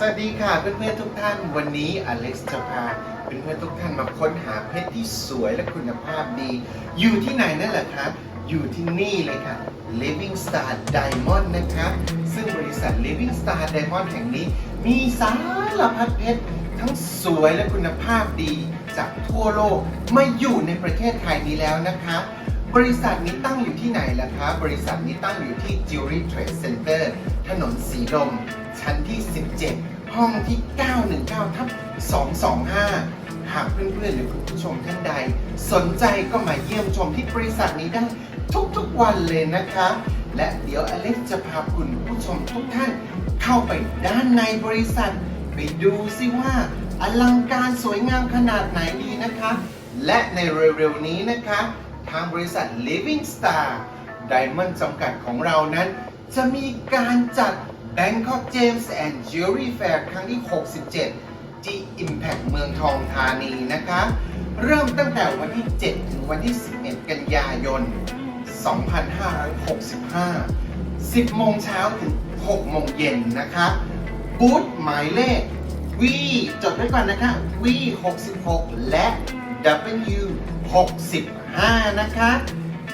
สวัสดีค่ะเพื่อนๆทุกท่านวันนี้อเล็กซ์จะพาเพื่อนๆทุกท่านมาค้นหาเพชรที่สวยและคุณภาพดี อยู่ที่ไหนนั่นแหละครับอยู่ที่นี่เลยค่ะ Living Star Diamond นะคะซึ่งบริษัท Living Star Diamond แห่งนี้ มีสารพัดเพชรทั้งสวยและคุณภาพดีจากทั่วโลกมาอยู่ในประเทศไทยนี้แล้วนะคะ บริษัทนี้ตั้งอยู่ที่ไหนล่ะคะ บริษัทนี้ตั้งอยู่ที่ Jewelry Trade Center ถนนสีลม ชั้นที่ 17 ห้องที่ 919ทับ225 หากเพื่อนๆหรือคุณผู้ชมท่านใด สนใจก็มาเยี่ยมชมที่บริษัทนี้ได้ทุกๆวันเลยนะคะ และเดี๋ยวอเล็กจะพาคุณผู้ชมทุกท่าน เข้าไปด้านในบริษัท ไปดูซิว่า อลังการสวยงามขนาดไหนดีนะคะ และในเร็วๆนี้นะคะ ทางบริษัท Living Star Diamond จำกัดของเรานั้น จะมีการจัด Bangkok James and Jewelry Fair ครั้งที่ 67 ที่ Impact เมืองทองธานีนะคะ เริ่มตั้งแต่วันที่ 7 ถึงวันที่ 11 กันยายน 2565 10 โมงเช้าถึง 6 โมงเย็นนะคะ บูธหมายเลข V จดไว้ก่อนนะคะ V 66 และ W 65นะคะ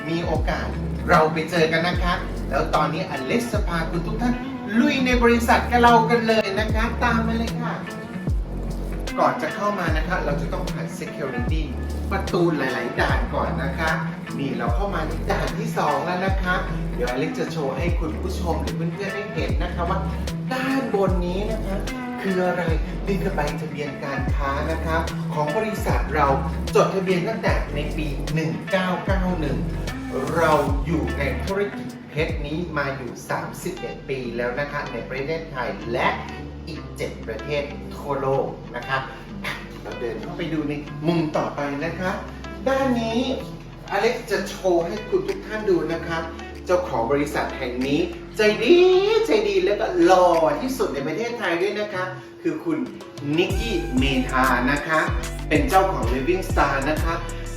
มีโอกาสเราไปเจอกันนะคะ แล้วตอนนี้อเล็กซ์พาคุณทุกท่านลุยในบริษัทกับเรากันเลยนะคะ ตามมาเลยค่ะ ก่อนจะเข้ามานะคะ เราจะต้องผ่าน security ประตูหลาย ๆ ด่านก่อนนะคะ นี่เราเข้ามาด่านที่ 2 แล้วนะคะ เดี๋ยวอเล็กจะโชว์ให้คุณผู้ชมหรือเพื่อนๆได้เห็นนะคะว่าด้านบนนี้นะคะ คืออะไรนี่คือใบทะเบียนการค้านะคะของบริษัทเราจดทะเบียนตั้งแต่ในปี 1991 เราอยู่ในธุรกิจเพชรนี้มาอยู่ 31 ปีแล้วนะคะ ในประเทศไทยและอีก 7 ประเทศทั่วโลกนะคะเราเดินเข้าไปดูในมุมต่อไปนะคะ ด้านนี้อเล็กจะโชว์ให้คุณทุกท่านดูนะคะ เจ้าของบริษัทแห่งนี้ ใจดีใจดีแล้วก็หล่อที่สุดในประเทศไทยด้วยนะคะ คือคุณนิกกี้เมธานะคะ เป็นเจ้าของ Living Star นะคะ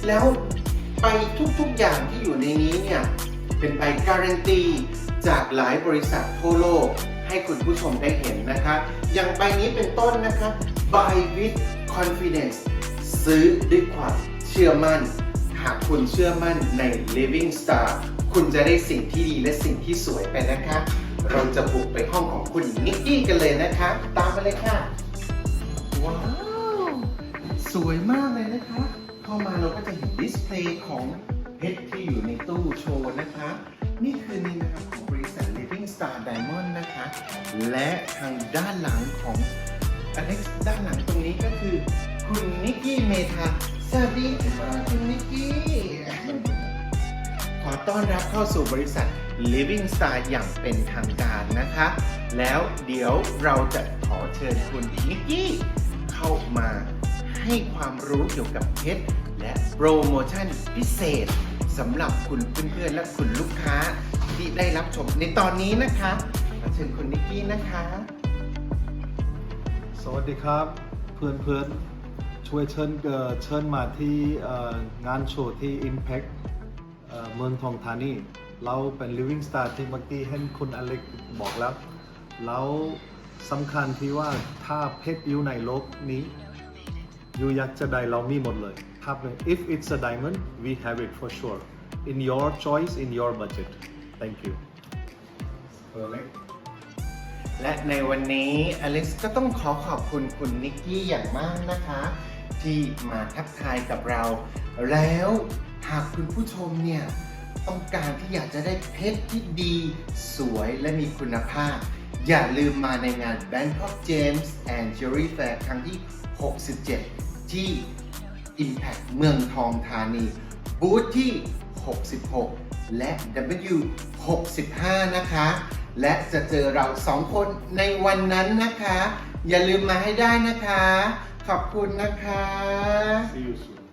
แล้วไปทุกๆอย่างที่อยู่ในนี้เนี่ย เป็นใบการันตีจากหลายบริษัททั่วโลกให้คุณผู้ชมได้เห็นนะคะ อย่างใบนี้เป็นต้นนะคะ Buy with Confidence ซื้อด้วยความเชื่อมั่น หากคุณเชื่อมั่นใน Living Star คุณจะได้สิ่งที่ดีและสิ่งที่สวยไปนะคะ เราจะบุกไปห้องของคุณนิกกี้กันเลยนะคะ ตามมาเลยค่ะ ว้าว สวยมากเลยนะคะ เข้ามาเราก็จะเห็นดิสเพลย์ของเพชรที่อยู่ในตู้โชว์นะคะ นี่คือในนามของบริษัท Living Star Diamond นะคะ และทางด้านหลังของอเล็กซ์ด้านหลังตรงนี้ก็คือ คุณนิกกี้เมธาสวัสดีค่ะคุณนิกกี้ ต้อนรับเข้าสู่บริษัท Living Star อย่างเป็นทางการนะคะ แล้วเดี๋ยวเราจะขอเชิญคุณนิกกี้เข้ามาให้ความรู้เกี่ยวกับเพชรและโปรโมชั่นพิเศษสำหรับคุณเพื่อนๆและคุณลูกค้าที่ได้รับชมในตอนนี้นะคะขอเชิญคุณนิกกี้นะคะ สวัสดีครับ เพื่อนๆช่วยเชิญเอ่อเชิญมาที่เอ่องานโชว์ที่ Impact เมืองทองธานี เราเป็น Living Star ที่เมื่อกี้เห็นคุณอเล็กบอกแล้ว แล้วสำคัญที่ว่าถ้าเพชรอยู่ในโลกนี้อยู่อยากจะได้เรามีหมดเลยถ้าเป็น if it's a diamond we have it for sure in your choice in your budget thank you และในวันนี้อเล็กซ์ก็ต้องขอขอบคุณคุณนิกกี้อย่างมากนะคะ ที่มาทักทายกับเราแล้ว หากคุณผู้ชมเนี่ยต้องการที่อยากจะได้เพชรที่ดี สวยและมีคุณภาพ อย่าลืมมาในงาน Bangkok James and Jewelry Fair ครั้งที่ 67 ที่ Impact เมืองทองธานี บูธที่ 66 และ W 65 นะคะ และจะเจอเราสองคนในวันนั้นนะคะ อย่าลืมมาให้ได้นะคะ ขอบคุณนะคะ see you soon